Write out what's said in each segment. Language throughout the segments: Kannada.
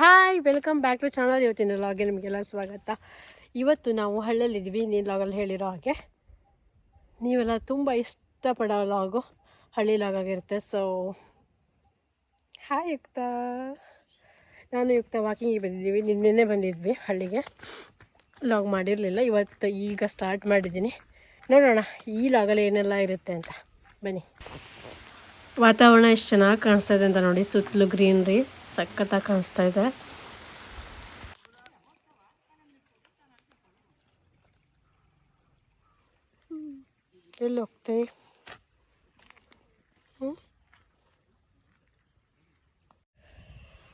Hi welcome back to channel ಇವತ್ತಿನ ಲಾಗೆ ನಿಮಗೆಲ್ಲ ಸ್ವಾಗತ. ಇವತ್ತು ನಾವು ಹಳ್ಳಲ್ಲಿದ್ದೀವಿ. ನೀನು ಲಾಗಲ್ಲಿ ಹೇಳಿರೋ ಹಾಗೆ. ನೀವೆಲ್ಲ ತುಂಬ ಇಷ್ಟಪಡೋ ಲಾಗು ಹಳ್ಳಿ ಲಾಗ್ ಆಗಿರುತ್ತೆ. ಸೊ ಹಾಯ್ ಯುಕ್ತ ನಾನು ಯುಕ್ತ ವಾಕಿಂಗಿಗೆ ಬಂದಿದ್ದೀವಿ. ನಿನ್ನೆ ಬಂದಿದ್ವಿ ಹಳ್ಳಿಗೆ. ಲಾಗ್ ಮಾಡಿರಲಿಲ್ಲ. ಇವತ್ತು ಈಗ ಸ್ಟಾರ್ಟ್ ಮಾಡಿದ್ದೀನಿ. ನೋಡೋಣ, ಈ ಲಾಗಲ್ಲಿ ಏನೆಲ್ಲ ಇರುತ್ತೆ ಅಂತ. ಬನ್ನಿ. ವಾತಾವರಣ ಎಷ್ಟು ಚೆನ್ನಾಗಿ ಕಾಣಿಸ್ತದೆ ಅಂತ ನೋಡಿ. ಸುತ್ತಲೂ ಗ್ರೀನ್ರಿ ಸಖತ್ತಾಗಿ ಕಾಣಿಸ್ತಾ ಇದೆ. ಎಲ್ಲಿ ಹೋಗ್ತೀವಿ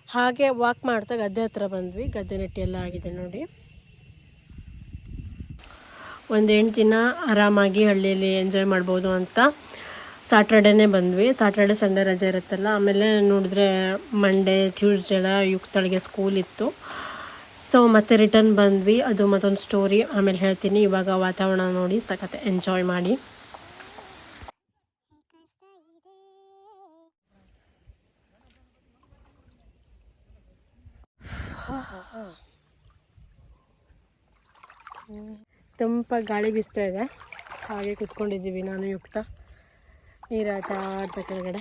ಹಾಗೆ ವಾಕ್ ಮಾಡ್ತಾ ಗದ್ದೆ ಹತ್ರ ಬಂದ್ವಿ. ಗದ್ದೆ ನೆಟ್ಟಿ ಎಲ್ಲ ಆಗಿದೆ ನೋಡಿ. ಒಂದು ಎಂಟು ದಿನ ಆರಾಮಾಗಿ ಹಳ್ಳಿಯಲ್ಲಿ ಎಂಜಾಯ್ ಮಾಡ್ಬೋದು ಅಂತ. ಸಾಟರ್ಡೇನೇ ಬಂದ್ವಿ. ಸಾಟರ್ಡೆ ಸಂಡೇ ರಜೆ ಇರುತ್ತಲ್ಲ, ಆಮೇಲೆ ನೋಡಿದ್ರೆ ಮಂಡೇ ಟ್ಯೂಸ್ಡೇ ಎಲ್ಲ ಯುಕ್ತಳಿಗೆ ಸ್ಕೂಲ್ ಇತ್ತು. ಸೊ ಮತ್ತೆ ರಿಟರ್ನ್ ಬಂದ್ವಿ. ಅದು ಮತ್ತೊಂದು ಸ್ಟೋರಿ ಆಮೇಲೆ ಹೇಳ್ತೀನಿ. ಇವಾಗ ವಾತಾವರಣ ನೋಡಿ, ಸಖತ್ ಎಂಜಾಯ್ ಮಾಡಿ. ತಂಪಾಗಿ ಗಾಳಿ ಬೀಸ್ತಾ ಇದೆ. ಹಾಗೆ ಕುತ್ಕೊಂಡಿದ್ದೀವಿ ನಾನು, ಯುಕ್ತ. ನೀರಾಟ ಆಡ್ತ ಕೆಳಗಡೆ.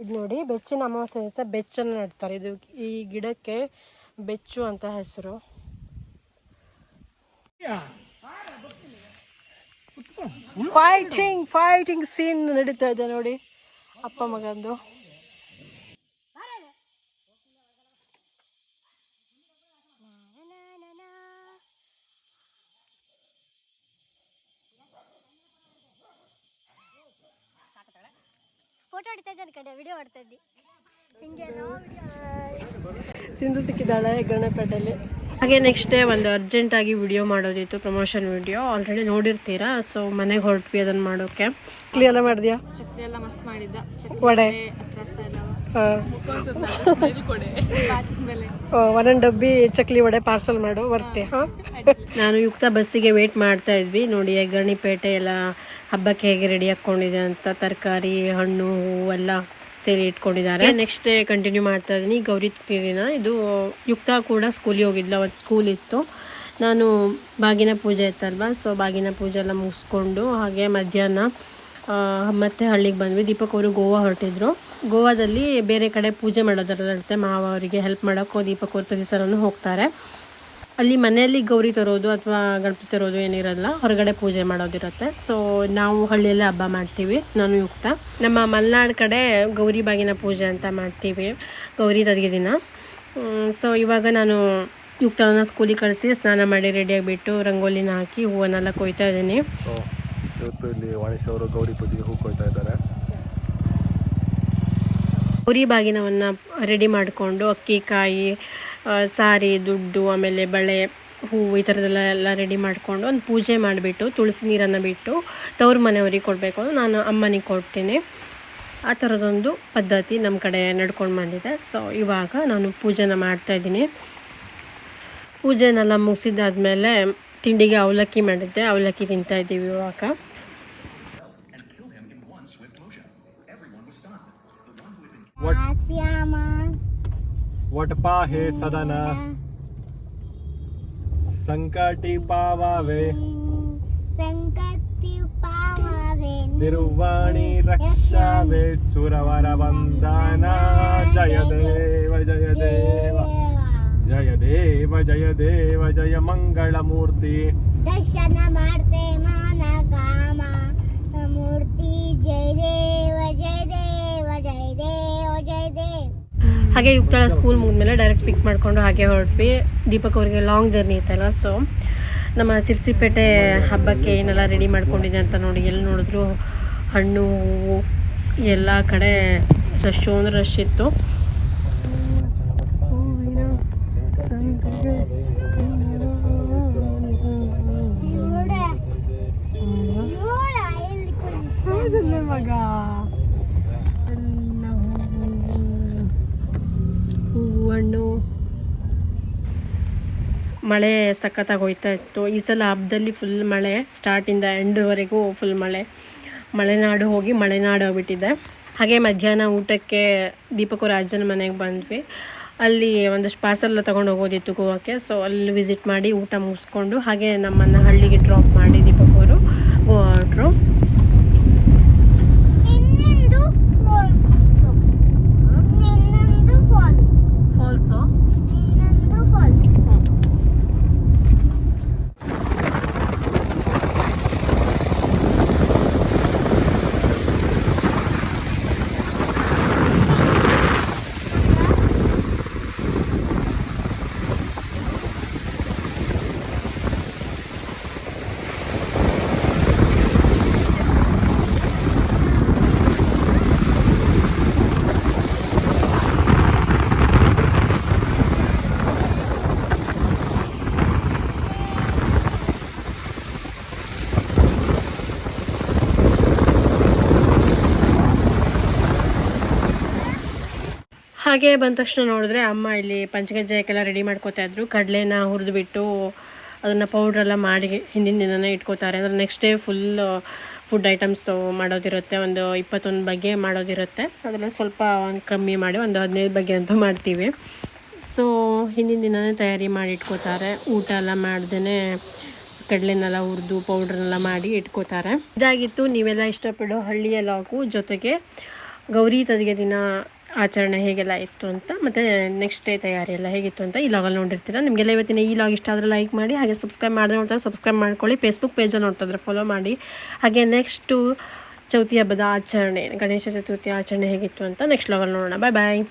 ಇದು ನೋಡಿ ಬೆಚ್ಚಿನ ಅಮಾವಾಸ್ಯೆ ದಿವಸ ಬೆಚ್ಚನ್ನು ನೆಡ್ತಾರೆ. ಇದು ಈ ಗಿಡಕ್ಕೆ ಬೆಚ್ಚು ಅಂತ ಹೆಸರು. ಫೈಟಿಂಗ್ ಫೈಟಿಂಗ್ ಸೀನ್ ನಡೀತಾ ಇದೆ ನೋಡಿ. ಅಪ್ಪ ಮಗಂದು. ಫೋಟೋ ಹೊಡಿತಾ ಇದ್ದೆ ಕಡೆ ವಿಡಿಯೋ ಮಾಡ್ತಾ ಇದ್ದಿ. ಹಿಂಗೆ ಸಿಂಧು ಸಿಕ್ಕಿದ್ದಾಳೆ ಗಣಪೇಟೆಯಲ್ಲಿ ಹಾಗೆ ನೆಕ್ಸ್ಟ್ ಡೇ ಒಂದು ಅರ್ಜೆಂಟಾಗಿ ವಿಡಿಯೋ ಮಾಡೋದಿತ್ತು ಪ್ರಮೋಷನ್ ವಿಡಿಯೋ ಆಲ್ರೆಡಿ ನೋಡಿರ್ತೀರಾ? ಸೊ ಮನೆಗೆ ಹೊರಟ್ವಿ ಅದನ್ನು ಮಾಡೋಕ್ಕೆ ಚಕ್ಲಿ ಎಲ್ಲ ಮಾಡಿದ್ಯಾ? ಚಕ್ಲಿ ಎಲ್ಲ ಮಸ್ತ್ ಮಾಡಿದ್ದ. ವಡೆ. ಒಂದೊಂದು ಡಬ್ಬಿ ಚಕ್ಲಿ ವಡೆ ಪಾರ್ಸಲ್ ಮಾಡು ಬರ್ತೆ ಹಾಂ? ನಾನು ಯುಕ್ತ ಬಸ್ಸಿಗೆ ವೇಟ್ ಮಾಡ್ತಾ ಇದ್ವಿ. ನೋಡಿ ಗಣಿಪೇಟೆ ಎಲ್ಲ ಹಬ್ಬಕ್ಕೆ ಹೇಗೆ ರೆಡಿ ಹಾಕ್ಕೊಂಡಿದೆ ಅಂತ. ತರಕಾರಿ ಹಣ್ಣು ಹೂವು ಎಲ್ಲ ಸೇರಿ ಇಟ್ಕೊಂಡಿದ್ದಾರೆ. ನೆಕ್ಸ್ಟ್ ಡೇ ಕಂಟಿನ್ಯೂ ಮಾಡ್ತಾ ಇದ್ದೀನಿ. ಗೌರಿ ದಿನ ಇದು ಯುಕ್ತ ಕೂಡ ಸ್ಕೂಲಿಗೆ ಹೋಗಿದ್ಲ. ಅವತ್ತು ಸ್ಕೂಲ್ ಇತ್ತು. ನಾನು ಬಾಗಿನ ಪೂಜೆ ಇತ್ತಲ್ವ ಸೊ ಬಾಗಿನ ಪೂಜೆ ಎಲ್ಲ ಮುಗಿಸ್ಕೊಂಡು ಹಾಗೆ ಮಧ್ಯಾಹ್ನ ಮತ್ತೆ ಹಳ್ಳಿಗೆ ಬಂದ್ವಿ. ದೀಪಕ್ ಅವರು ಗೋವಾ ಹೊರಟಿದ್ರು. ಗೋವಾದಲ್ಲಿ ಬೇರೆ ಕಡೆ ಪೂಜೆ ಮಾಡೋದರಲ್ಲಿರುತ್ತೆ ಮಾವ ಅವರಿಗೆ ಹೆಲ್ಪ್ ಮಾಡೋಕ್ಕೂ ದೀಪಕ್ ಅವರು ಪ್ರತಿ ಸಲನೂ ಹೋಗ್ತಾರೆ. ಅಲ್ಲಿ ಮನೆಯಲ್ಲಿ ಗೌರಿ ತರೋದು ಅಥವಾ ಗಣಪತಿ ತರೋದು ಏನಿರಲ್ಲ ಹೊರಗಡೆ ಪೂಜೆ ಮಾಡೋದಿರುತ್ತೆ. ಸೊ ನಾವು ಹಳ್ಳಿಯಲ್ಲಿ ಹಬ್ಬ ಮಾಡ್ತೀವಿ ನಾನು ಯುಕ್ತ. ನಮ್ಮ ಮಲೆನಾಡು ಕಡೆ ಗೌರಿ ಬಾಗಿನ ಪೂಜೆ ಅಂತ ಮಾಡ್ತೀವಿ ಗೌರಿ ತದಿಗೆ ದಿನ. ಸೊ ಇವಾಗ ನಾನು ಯುಕ್ತನ ಸ್ಕೂಲಿಗೆ ಕಳಿಸಿ ಸ್ನಾನ ಮಾಡಿ ರೆಡಿಯಾಗಿಬಿಟ್ಟು ರಂಗೋಲಿನ ಹಾಕಿ ಹೂವನ್ನೆಲ್ಲ ಕೊಯ್ತಾ ಇದ್ದೀನಿ. ಇವತ್ತು ಇಲ್ಲಿ ವಾಣಿಶ್ ಅವರು ಗೌರಿ ಪೂಜೆಗೆ ಹೂ ಕೊಯ್ತಾ ಇದ್ದಾರೆ. ಗೌರಿ ಬಾಗಿನವನ್ನು ರೆಡಿ ಮಾಡಿಕೊಂಡು ಅಕ್ಕಿ ಕಾಯಿ ಸಾರಿ ದುಡ್ಡು ಆಮೇಲೆ ಬಳೆ ಹೂವು ಈ ಥರದ್ದೆಲ್ಲ ಎಲ್ಲ ರೆಡಿ ಮಾಡಿಕೊಂಡು ಒಂದು ಪೂಜೆ ಮಾಡಿಬಿಟ್ಟು ತುಳಸಿ ನೀರನ್ನು ಬಿಟ್ಟು ತವ್ರ ಮನೆಯವ್ರಿಗೆ ಕೊಡಬೇಕು ನಾನು ಅಮ್ಮನಿಗೆ ಕೊಡ್ತೀನಿ. ಆ ಥರದೊಂದು ಪದ್ಧತಿ ನಮ್ಮ ಕಡೆ ನಡ್ಕೊಂಡು ಬಂದಿದೆ. ಸೊ ಇವಾಗ ನಾನು ಪೂಜೆನ ಮಾಡ್ತಾಯಿದ್ದೀನಿ ಪೂಜೆನೆಲ್ಲ ಮುಗಿಸಿದ್ದಾದಮೇಲೆ ತಿಂಡಿಗೆ ಅವಲಕ್ಕಿ ಮಾಡಿದ್ದೆ. ಅವಲಕ್ಕಿ ತಿಂತಾ ಇದ್ದೀವಿ ಇವಾಗ. ಶ್ಯಾಮ वटपा हे सदन. संकटी पावावे. निर्वाणी रक्षावे. सुरवर वंदना. जय देव जय देव. जय देव. जय देव जय मंगळमूर्ती दर्शन ಹಾಗೆ ಯುಕ್ತಳ ಸ್ಕೂಲ್ ಮುಗಿದ್ಮೇಲೆ ಡೈರೆಕ್ಟ್ ಪಿಕ್ ಮಾಡಿಕೊಂಡು ಹಾಗೆ ಹೊರಟ್ವಿ. ದೀಪಕ್ ಅವರಿಗೆ ಲಾಂಗ್ ಜರ್ನಿ ಇತ್ತಲ್ಲ ಸೊ ನಮ್ಮ ಸಿರ್ಸಿಪೇಟೆ ಹಬ್ಬಕ್ಕೆ ಏನೆಲ್ಲ ರೆಡಿ ಮಾಡ್ಕೊಂಡಿದೆ ಅಂತ ನೋಡಿ ಎಲ್ಲಿ ನೋಡಿದ್ರು ಹಣ್ಣು, ಹೂವು, ಎಲ್ಲ ಕಡೆ ರಶ್ಶು ಅಂದ್ರೆ ರಶ್ ಇತ್ತು. ಮಳೆ ಸಖತ್ತಾಗಿ ಹೋಯ್ತಾ ಇತ್ತು. ಈ ಸಲ ಹಬ್ಬದಲ್ಲಿ ಫುಲ್ ಮಳೆ ಸ್ಟಾರ್ಟಿಂದ ಎಂಡ್ವರೆಗೂ ಫುಲ್ ಮಳೆ. ಮಳೆನಾಡು ಹೋಗಿ ಮಳೆನಾಡು ಹೋಗ್ಬಿಟ್ಟಿದೆ ಹಾಗೆ ಮಧ್ಯಾಹ್ನ ಊಟಕ್ಕೆ ದೀಪಕ ರಾಜನ ಮನೆಗೆ ಬಂದ್ವಿ. ಅಲ್ಲಿ ಒಂದಷ್ಟು ಪಾರ್ಸೆಲ್ಲ ತಗೊಂಡು ಹೋಗೋದಿತ್ತು ಗೋವಾಕ್ಕೆ. ಸೊ ಅಲ್ಲಿ ವಿಸಿಟ್ ಮಾಡಿ ಊಟ ಮುಗಿಸ್ಕೊಂಡು ಹಾಗೆ ನಮ್ಮನ್ನು ಹಳ್ಳಿಗೆ ಡ್ರಾಪ್ ಮಾಡಿ ಹಾಗೆ ಬಂದ ತಕ್ಷಣ ನೋಡಿದ್ರೆ ಅಮ್ಮ ಇಲ್ಲಿ ಪಂಚಗಜ್ಜಾಯಕ್ಕೆಲ್ಲ ರೆಡಿ ಮಾಡ್ಕೋತಾ ಇದ್ರು. ಕಡಲೆನ ಹುರಿದ್ಬಿಟ್ಟು ಅದನ್ನು ಪೌಡ್ರೆಲ್ಲ ಮಾಡಿ ಹಿಂದಿನ ದಿನನೇ ಇಟ್ಕೋತಾರೆ. ಅಂದರೆ next day full food items ಮಾಡೋದಿರುತ್ತೆ. ಒಂದು ಇಪ್ಪತ್ತೊಂದು ಬಗೆ ಮಾಡೋದಿರುತ್ತೆ. ಅದರಲ್ಲಿ ಸ್ವಲ್ಪ ಒಂದು ಕಮ್ಮಿ ಮಾಡಿ ಒಂದು ಹದಿನೈದು ಬಗೆ ಅಂತೂ ಮಾಡ್ತೀವಿ. ಸೊ ಹಿಂದಿನ ದಿನನೇ ತಯಾರಿ ಮಾಡಿ ಇಟ್ಕೋತಾರೆ. ಊಟ ಎಲ್ಲ ಮಾಡ್ದೇ ಕಡಲೆನೆಲ್ಲ ಹುರಿದು ಪೌಡ್ರನ್ನೆಲ್ಲ ಮಾಡಿ ಇಟ್ಕೋತಾರೆ. ಇದಾಗಿತ್ತು. ನೀವೆಲ್ಲ ಇಷ್ಟಪಡೋ ಹಳ್ಳಿಯ ಲಾಗು ಜೊತೆಗೆ ಗೌರಿ ತದಿಗೆ ದಿನ ಆಚರಣೆ ಹೇಗೆಲ್ಲ ಇತ್ತು ಅಂತ, ಮತ್ತು ನೆಕ್ಸ್ಟ್ ಡೇ ತಯಾರಿ ಎಲ್ಲ ಹೇಗಿತ್ತು ಅಂತ ಈ ಲಾಗಲ್ಲಿ ನೋಡಿರ್ತೀರ. ನಿಮಗೆಲ್ಲ ಇವತ್ತಿನ ಈ ಲಾಗ್ ಇಷ್ಟ ಆದರೆ ಲೈಕ್ ಮಾಡಿ, ಹಾಗೆ ಸಬ್ಸ್ಕ್ರೈಬ್ ಮಾಡಿದ್ರೆ ನೋಡ್ತಾರೆ ಸಬ್ಸ್ಕ್ರೈಬ್ ಮಾಡ್ಕೊಳ್ಳಿ. ಫೇಸ್ಬುಕ್ ಪೇಜಲ್ಲಿ ನೋಡ್ತಿದ್ರೆ ಫಾಲೋ ಮಾಡಿ. ಹಾಗೆ ನೆಕ್ಸ್ಟು ಚೌತಿ ಹಬ್ಬದ ಆಚರಣೆ, ಗಣೇಶ ಚತುರ್ಥಿ ಆಚರಣೆ ಹೇಗಿತ್ತು ಅಂತ ನೆಕ್ಸ್ಟ್ ಲಾಗಲ್ಲಿ ನೋಡೋಣ. ಬಾಯ್ ಬಾಯ್